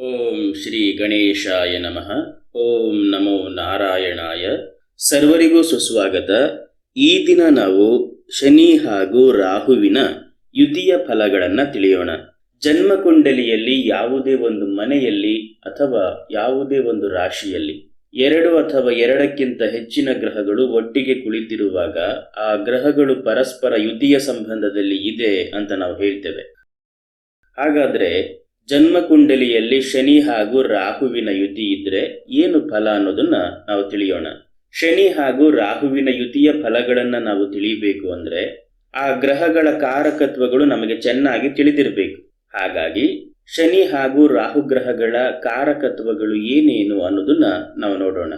ಓಂ ಶ್ರೀ ಗಣೇಶಾಯ ನಮಃ. ಓಂ ನಮೋ ನಾರಾಯಣಾಯ. ಸರ್ವರಿಗೂ ಸುಸ್ವಾಗತ. ಈ ದಿನ ನಾವು ಶನಿ ಹಾಗೂ ರಾಹುವಿನ ಯುತಿಯ ಫಲಗಳನ್ನು ತಿಳಿಯೋಣ. ಜನ್ಮಕುಂಡಲಿಯಲ್ಲಿ ಯಾವುದೇ ಒಂದು ಮನೆಯಲ್ಲಿ ಅಥವಾ ಯಾವುದೇ ಒಂದು ರಾಶಿಯಲ್ಲಿ ಎರಡು ಅಥವಾ ಎರಡಕ್ಕಿಂತ ಹೆಚ್ಚಿನ ಗ್ರಹಗಳು ಒಟ್ಟಿಗೆ ಕುಳಿತಿರುವಾಗ ಆ ಗ್ರಹಗಳು ಪರಸ್ಪರ ಯುತಿಯ ಸಂಬಂಧದಲ್ಲಿ ಇದೆ ಅಂತ ನಾವು ಹೇಳ್ತೇವೆ. ಹಾಗಾದ್ರೆ ಜನ್ಮಕುಂಡಲಿಯಲ್ಲಿ ಶನಿ ಹಾಗೂ ರಾಹುವಿನ ಯುತಿ ಇದ್ರೆ ಏನು ಫಲ ಅನ್ನೋದನ್ನ ನಾವು ತಿಳಿಯೋಣ. ಶನಿ ಹಾಗೂ ರಾಹುವಿನ ಯುತಿಯ ಫಲಗಳನ್ನ ನಾವು ತಿಳಿಬೇಕು ಅಂದ್ರೆ ಆ ಗ್ರಹಗಳ ಕಾರಕತ್ವಗಳು ನಮಗೆ ಚೆನ್ನಾಗಿ ತಿಳಿದಿರಬೇಕು. ಹಾಗಾಗಿ ಶನಿ ಹಾಗೂ ರಾಹು ಗ್ರಹಗಳ ಕಾರಕತ್ವಗಳು ಏನೇನು ಅನ್ನೋದನ್ನ ನಾವು ನೋಡೋಣ.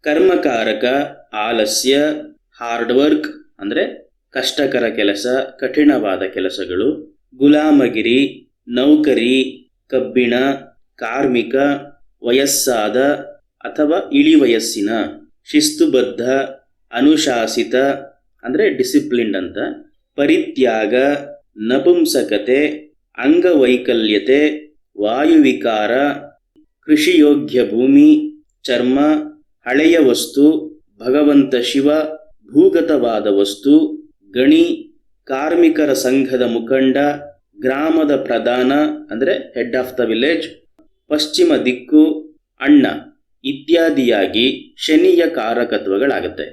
ಕರ್ಮಕಾರಕ, ಆಲಸ್ಯ, ಹಾರ್ಡ್ ವರ್ಕ್ ಅಂದ್ರೆ ಕಷ್ಟಕರ ಕೆಲಸ, ಕಠಿಣವಾದ ಕೆಲಸಗಳು, ಗುಲಾಮಗಿರಿ ನೌಕರಿ, ಕಬ್ಬಿಣ, ಕಾರ್ಮಿಕ, ವಯಸ್ಸಾದ ಅಥವಾ ಇಳಿವಯಸ್ಸಿನ, ಶಿಸ್ತುಬದ್ಧ, ಅನುಶಾಸಿತ, ಅಂದರೆ ಡಿಸಿಪ್ಲಿನ್ಡ್ ಅಂತ, ಪರಿತ್ಯಾಗ, ನಪುಂಸಕತೆ, ಅಂಗವೈಕಲ್ಯತೆ, ವಾಯುವಿಕಾರ, ಕೃಷಿಯೋಗ್ಯ ಭೂಮಿ, ಚರ್ಮ, ಹಳೆಯ ವಸ್ತು, ಭಗವಂತ ಶಿವ, ಭೂಗತವಾದ ವಸ್ತು, ಗಣಿ, ಕಾರ್ಮಿಕರ ಸಂಘದ ಮುಖಂಡ ಗ್ರಾಮದ ಪ್ರಧಾನ ಅಂದರೆ ಹೆಡ್ ಆಫ್ ದ ವಿಲೇಜ್ ಪಶ್ಚಿಮ ದಿಕ್ಕು ಅಣ್ಣ ಇತ್ಯಾದಿಯಾಗಿ ಶನಿಯ ಕಾರಕತ್ವಗಳಾಗುತ್ತೆ.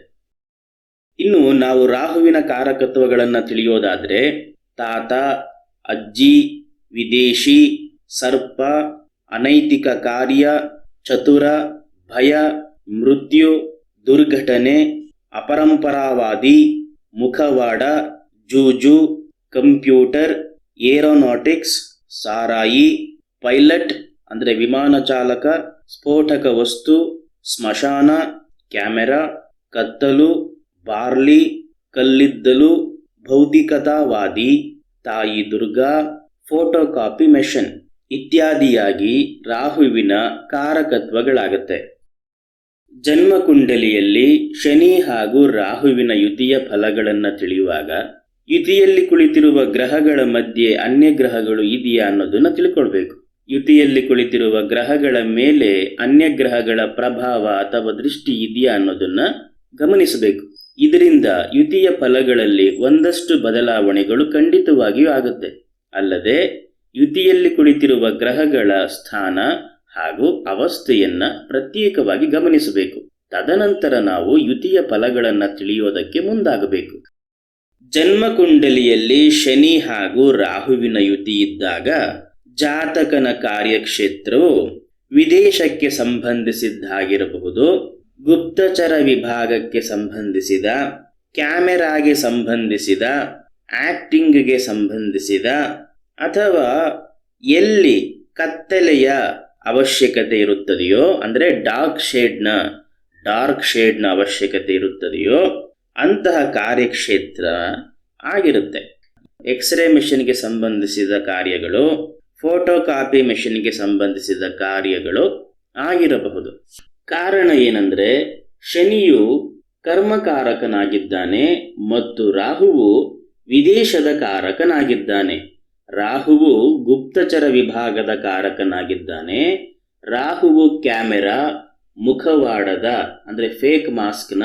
ಇನ್ನು ನಾವು ರಾಹುವಿನ ಕಾರಕತ್ವಗಳನ್ನು ತಿಳಿಯೋದಾದರೆ ತಾತ, ಅಜ್ಜಿ, ವಿದೇಶಿ, ಸರ್ಪ, ಅನೈತಿಕ ಕಾರ್ಯ, ಚತುರ, ಭಯ, ಮೃತ್ಯು, ದುರ್ಘಟನೆ, ಅಪರಂಪರಾವಾದಿ, ಮುಖವಾಡ, ಜೂಜು, ಕಂಪ್ಯೂಟರ್ ಏರೋನಾಟಿಕ್ಸ್, ಸಾರಾಯಿ, ಪೈಲಟ್, ಅಂದರೆ ವಿಮಾನ ಚಾಲಕ, ಸ್ಫೋಟಕ ವಸ್ತು, ಸ್ಮಶಾನ, ಕ್ಯಾಮೆರಾ, ಕತ್ತಲು, ಬಾರ್ಲಿ, ಕಲ್ಲಿದ್ದಲು, ಭೌತಿಕತಾವಾದಿ, ತಾಯಿ ದುರ್ಗಾ ಫೋಟೋ ಕಾಪಿ ಮೆಷನ್ ಇತ್ಯಾದಿಯಾಗಿ ರಾಹುವಿನ ಕಾರಕತ್ವಗಳಾಗತ್ತೆ. ಜನ್ಮಕುಂಡಲಿಯಲ್ಲಿ ಶನಿ ಹಾಗೂ ರಾಹುವಿನ ಯುತಿಯ ಫಲಗಳನ್ನು ತಿಳಿಯುವಾಗ ಯುತಿಯಲ್ಲಿ ಕುಳಿತಿರುವ ಗ್ರಹಗಳ ಮಧ್ಯೆ ಅನ್ಯ ಗ್ರಹಗಳು ಇದೆಯಾ ಅನ್ನೋದನ್ನ ತಿಳ್ಕೊಳ್ಬೇಕು. ಯುತಿಯಲ್ಲಿ ಕುಳಿತಿರುವ ಗ್ರಹಗಳ ಮೇಲೆ ಅನ್ಯ ಗ್ರಹಗಳ ಪ್ರಭಾವ ಅಥವಾ ದೃಷ್ಟಿ ಇದೆಯಾ ಅನ್ನೋದನ್ನ ಗಮನಿಸಬೇಕು. ಇದರಿಂದ ಯುತಿಯ ಫಲಗಳಲ್ಲಿ ಒಂದಷ್ಟು ಬದಲಾವಣೆಗಳು ಖಂಡಿತವಾಗಿಯೂ ಆಗುತ್ತೆ. ಅಲ್ಲದೆ ಯುತಿಯಲ್ಲಿ ಕುಳಿತಿರುವ ಗ್ರಹಗಳ ಸ್ಥಾನ ಹಾಗೂ ಅವಸ್ಥೆಯನ್ನ ಪ್ರತ್ಯೇಕವಾಗಿ ಗಮನಿಸಬೇಕು. ತದನಂತರ ನಾವು ಯುತಿಯ ಫಲಗಳನ್ನು ತಿಳಿಯೋದಕ್ಕೆ ಮುಂದಾಗಬೇಕು. ಜನ್ಮಕುಂಡಲಿಯಲ್ಲಿ ಶನಿ ಹಾಗೂ ರಾಹುವಿನ ಯುತಿ ಇದ್ದಾಗ ಜಾತಕನ ಕಾರ್ಯಕ್ಷೇತ್ರವು ವಿದೇಶಕ್ಕೆ ಸಂಬಂಧಿಸಿದ್ದಾಗಿರಬಹುದು, ಗುಪ್ತಚರ ವಿಭಾಗಕ್ಕೆ ಸಂಬಂಧಿಸಿದ, ಕ್ಯಾಮೆರಾಗೆ ಸಂಬಂಧಿಸಿದ, ಆಕ್ಟಿಂಗ್ಗೆ ಸಂಬಂಧಿಸಿದ ಅಥವಾ ಎಲ್ಲಿ ಕತ್ತಲೆಯ ಅವಶ್ಯಕತೆ ಇರುತ್ತದೆಯೋ, ಅಂದರೆ ಡಾರ್ಕ್ ಶೇಡ್ನ ಡಾರ್ಕ್ ಶೇಡ್ನ ಅವಶ್ಯಕತೆ ಇರುತ್ತದೆಯೋ ಅಂತಹ ಕಾರ್ಯಕ್ಷೇತ್ರ ಆಗಿರುತ್ತೆ. ಎಕ್ಸ್ರೇ ಮೆಷಿನ್ಗೆ ಸಂಬಂಧಿಸಿದ ಕಾರ್ಯಗಳು ಫೋಟೋ ಕಾಪಿ ಮೆಷಿನ್ಗೆ ಸಂಬಂಧಿಸಿದ ಕಾರ್ಯಗಳು ಆಗಿರಬಹುದು. ಕಾರಣ ಏನಂದ್ರೆ, ಶನಿಯು ಕರ್ಮಕಾರಕನಾಗಿದ್ದಾನೆ ಮತ್ತು ರಾಹುವು ವಿದೇಶದ ಕಾರಕನಾಗಿದ್ದಾನೆ. ರಾಹುವು ಗುಪ್ತಚರ ವಿಭಾಗದ ಕಾರಕನಾಗಿದ್ದಾನೆ. ರಾಹುವು ಕ್ಯಾಮೆರಾ ಮುಖವಾಡದ, ಅಂದರೆ ಫೇಕ್ ಮಾಸ್ಕ್ನ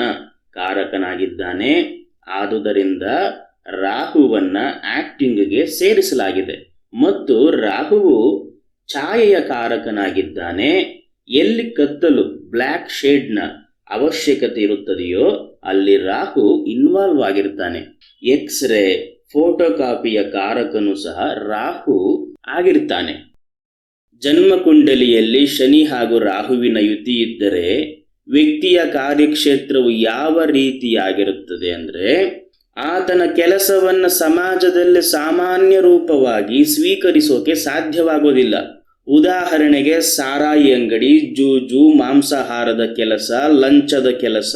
ಕಾರಕನಾಗಿದ್ದಾನೆ. ಆದುದರಿಂದ ರಾಹುವನ್ನ ಆಕ್ಟಿಂಗ್ಗೆ ಸೇರಿಸಲಾಗಿದೆ. ಮತ್ತು ರಾಹುವು ಛಾಯೆಯ ಕಾರಕನಾಗಿದ್ದಾನೆ. ಎಲ್ಲಿ ಕತ್ತಲು ಬ್ಲ್ಯಾಕ್ ಶೇಡ್ನ ಅವಶ್ಯಕತೆ ಇರುತ್ತದೆಯೋ ಅಲ್ಲಿ ರಾಹು ಇನ್ವಾಲ್ವ್ ಆಗಿರ್ತಾನೆ. ಎಕ್ಸ್ರೇ ಫೋಟೋಕಾಪಿಯ ಕಾರಕನು ಸಹ ರಾಹು ಆಗಿರ್ತಾನೆ. ಜನ್ಮಕುಂಡಲಿಯಲ್ಲಿ ಶನಿ ಹಾಗೂ ರಾಹುವಿನ ಯುತಿ ಇದ್ದರೆ ವ್ಯಕ್ತಿಯ ಕಾರ್ಯಕ್ಷೇತ್ರವು ಯಾವ ರೀತಿಯಾಗಿರುತ್ತದೆ ಅಂದರೆ, ಆತನ ಕೆಲಸವನ್ನು ಸಮಾಜದಲ್ಲಿ ಸಾಮಾನ್ಯ ರೂಪವಾಗಿ ಸ್ವೀಕರಿಸೋಕೆ ಸಾಧ್ಯವಾಗೋದಿಲ್ಲ. ಉದಾಹರಣೆಗೆ ಸಾರಾಯಿ ಅಂಗಡಿ, ಜೂಜು, ಮಾಂಸಾಹಾರದ ಕೆಲಸ, ಲಂಚದ ಕೆಲಸ,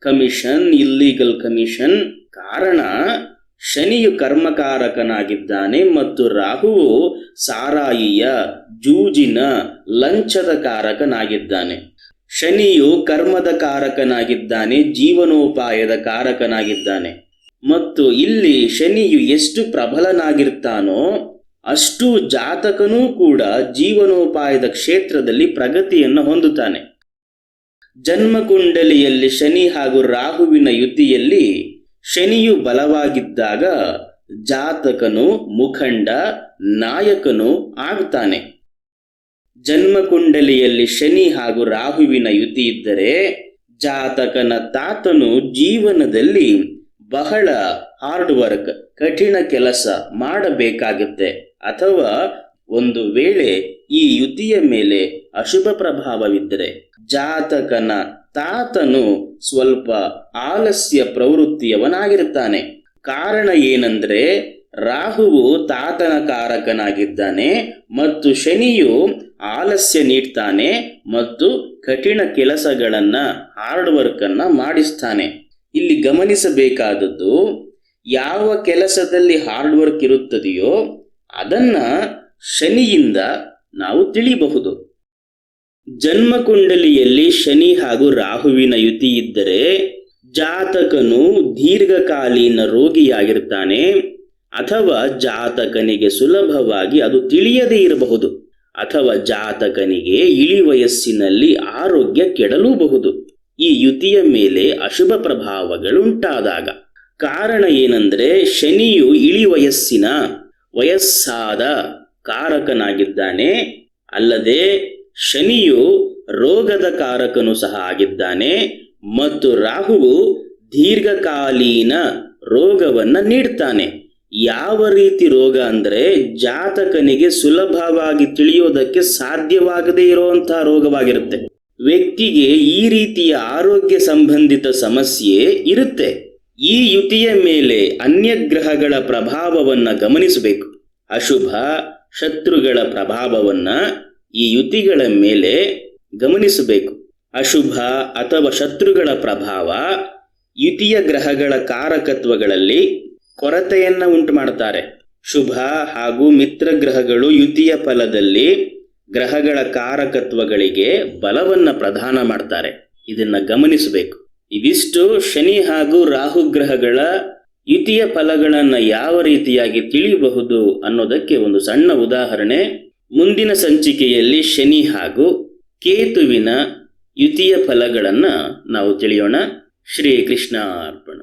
ಕಮಿಷನ್ ಇಲ್ಲೀಗಲ್ ಕಮಿಷನ್. ಕಾರಣ, ಶನಿಯು ಕರ್ಮಕಾರಕನಾಗಿದ್ದಾನೆ ಮತ್ತು ರಾಹುವು ಸಾರಾಯಿಯ, ಜೂಜಿನ, ಲಂಚದ ಕಾರಕನಾಗಿದ್ದಾನೆ. ಶನಿಯು ಕರ್ಮದ ಕಾರಕನಾಗಿದ್ದಾನೆ, ಜೀವನೋಪಾಯದ ಕಾರಕನಾಗಿದ್ದಾನೆ. ಮತ್ತು ಇಲ್ಲಿ ಶನಿಯು ಎಷ್ಟು ಪ್ರಬಲನಾಗಿರ್ತಾನೋ, ಅಷ್ಟು ಜಾತಕನೂ ಕೂಡ ಜೀವನೋಪಾಯದ ಕ್ಷೇತ್ರದಲ್ಲಿ ಪ್ರಗತಿಯನ್ನು ಹೊಂದುತ್ತಾನೆ. ಜನ್ಮಕುಂಡಲಿಯಲ್ಲಿ ಶನಿ ಹಾಗೂ ರಾಹುವಿನ ಯುತಿಯಲ್ಲಿ ಶನಿಯು ಬಲವಾಗಿದ್ದಾಗ ಜಾತಕನು, ಮುಖಂಡ, ನಾಯಕನು ಆಗುತ್ತಾನೆ ಜನ್ಮಕುಂಡಲಿಯಲ್ಲಿ ಶನಿ ಹಾಗೂ ರಾಹುವಿನ ಯುತಿ ಇದ್ದರೆ ಜಾತಕನ ತಾತನು ಜೀವನದಲ್ಲಿ ಬಹಳ ಹಾರ್ಡ್ ವರ್ಕ್ ಕಠಿಣ ಕೆಲಸ ಮಾಡಬೇಕಾಗುತ್ತೆ. ಅಥವಾ ಒಂದು ವೇಳೆ ಈ ಯುತಿಯ ಮೇಲೆ ಅಶುಭ ಪ್ರಭಾವವಿದ್ದರೆ ಜಾತಕನ ತಾತನು ಸ್ವಲ್ಪ ಆಲಸ್ಯ ಪ್ರವೃತ್ತಿಯವನಾಗಿರುತ್ತಾನೆ. ಕಾರಣ ಏನಂದ್ರೆ ರಾಹುವು ತಾತನ ಕಾರಕನಾಗಿದ್ದಾನೆ ಮತ್ತು ಶನಿಯು ಆಲಸ್ಯ ನೀಡ್ತಾನೆ ಮತ್ತು ಕಠಿಣ ಕೆಲಸಗಳನ್ನು ಹಾರ್ಡ್ ವರ್ಕನ್ನು ಮಾಡಿಸ್ತಾನೆ. ಇಲ್ಲಿ ಗಮನಿಸಬೇಕಾದದ್ದು, ಯಾವ ಕೆಲಸದಲ್ಲಿ ಹಾರ್ಡ್ ವರ್ಕ್ ಇರುತ್ತದೆಯೋ ಅದನ್ನ ಶನಿಯಿಂದ ನಾವು ತಿಳಿಬಹುದು. ಜನ್ಮಕುಂಡಲಿಯಲ್ಲಿ ಶನಿ ಹಾಗೂ ರಾಹುವಿನ ಯುತಿ ಇದ್ದರೆ ಜಾತಕನು ದೀರ್ಘಕಾಲೀನ ರೋಗಿಯಾಗಿರ್ತಾನೆ ಅಥವಾ ಜಾತಕನಿಗೆ ಸುಲಭವಾಗಿ ಅದು ತಿಳಿಯದೇ ಇರಬಹುದು. ಅಥವಾ ಜಾತಕನಿಗೆ ಇಳಿ ವಯಸ್ಸಿನಲ್ಲಿ ಆರೋಗ್ಯ ಕೆಡಲೂಬಹುದು. ಈ ಯುತಿಯ ಮೇಲೆ ಅಶುಭ ಪ್ರಭಾವಗಳುಂಟಾದಾಗ. ಕಾರಣ ಏನಂದ್ರೆ ಶನಿಯು ಇಳಿ ವಯಸ್ಸಿನ ವಯಸ್ಸಾದ ಕಾರಕನಾಗಿದ್ದಾನೆ. ಅಲ್ಲದೆ ಶನಿಯು ರೋಗದ ಕಾರಕನು ಸಹ ಆಗಿದ್ದಾನೆ ಮತ್ತು ರಾಹುವು ದೀರ್ಘಕಾಲೀನ ರೋಗವನ್ನು ನೀಡ್ತಾನೆ. ಯಾವ ರೀತಿ ರೋಗ ಅಂದರೆ ಜಾತಕನಿಗೆ ಸುಲಭವಾಗಿ ತಿಳಿಯೋದಕ್ಕೆ ಸಾಧ್ಯವಾಗದೇ ಇರುವಂತಹ ರೋಗವಾಗಿರುತ್ತೆ. ವ್ಯಕ್ತಿಗೆ ಈ ರೀತಿಯ ಆರೋಗ್ಯ ಸಂಬಂಧಿತ ಸಮಸ್ಯೆ ಇರುತ್ತೆ. ಈ ಯುತಿಯ ಮೇಲೆ ಅನ್ಯ ಗ್ರಹಗಳ ಪ್ರಭಾವವನ್ನ ಗಮನಿಸಬೇಕು. ಅಶುಭ, ಶತ್ರುಗಳ ಪ್ರಭಾವವನ್ನ ಈ ಯುತಿಗಳ ಮೇಲೆ ಗಮನಿಸಬೇಕು. ಅಶುಭ ಅಥವಾ ಶತ್ರುಗಳ ಪ್ರಭಾವ ಯುತಿಯ ಗ್ರಹಗಳ ಕಾರಕತ್ವಗಳಲ್ಲಿ ಕೊರತೆಯನ್ನ ಉಂಟು ಮಾಡುತ್ತಾರೆ ಶುಭ ಹಾಗೂ ಮಿತ್ರ ಗ್ರಹಗಳು ಯುತಿಯ ಫಲದಲ್ಲಿ ಗ್ರಹಗಳ ಕಾರಕತ್ವಗಳಿಗೆ ಬಲವನ್ನ ಪ್ರದಾನ ಮಾಡ್ತಾರೆ. ಇದನ್ನ ಗಮನಿಸಬೇಕು. ಇದಿಷ್ಟು ಶನಿ ಹಾಗೂ ರಾಹು ಗ್ರಹಗಳ ಯುತಿಯ ಫಲಗಳನ್ನು ಯಾವ ರೀತಿಯಾಗಿ ತಿಳಿಯಬಹುದು ಅನ್ನೋದಕ್ಕೆ ಒಂದು ಸಣ್ಣ ಉದಾಹರಣೆ. ಮುಂದಿನ ಸಂಚಿಕೆಯಲ್ಲಿ ಶನಿ ಹಾಗೂ ಕೇತುವಿನ ಯುತಿಯ ಫಲಗಳನ್ನು ನಾವು ತಿಳಿಯೋಣ. ಶ್ರೀ ಕೃಷ್ಣ ಅರ್ಪಣ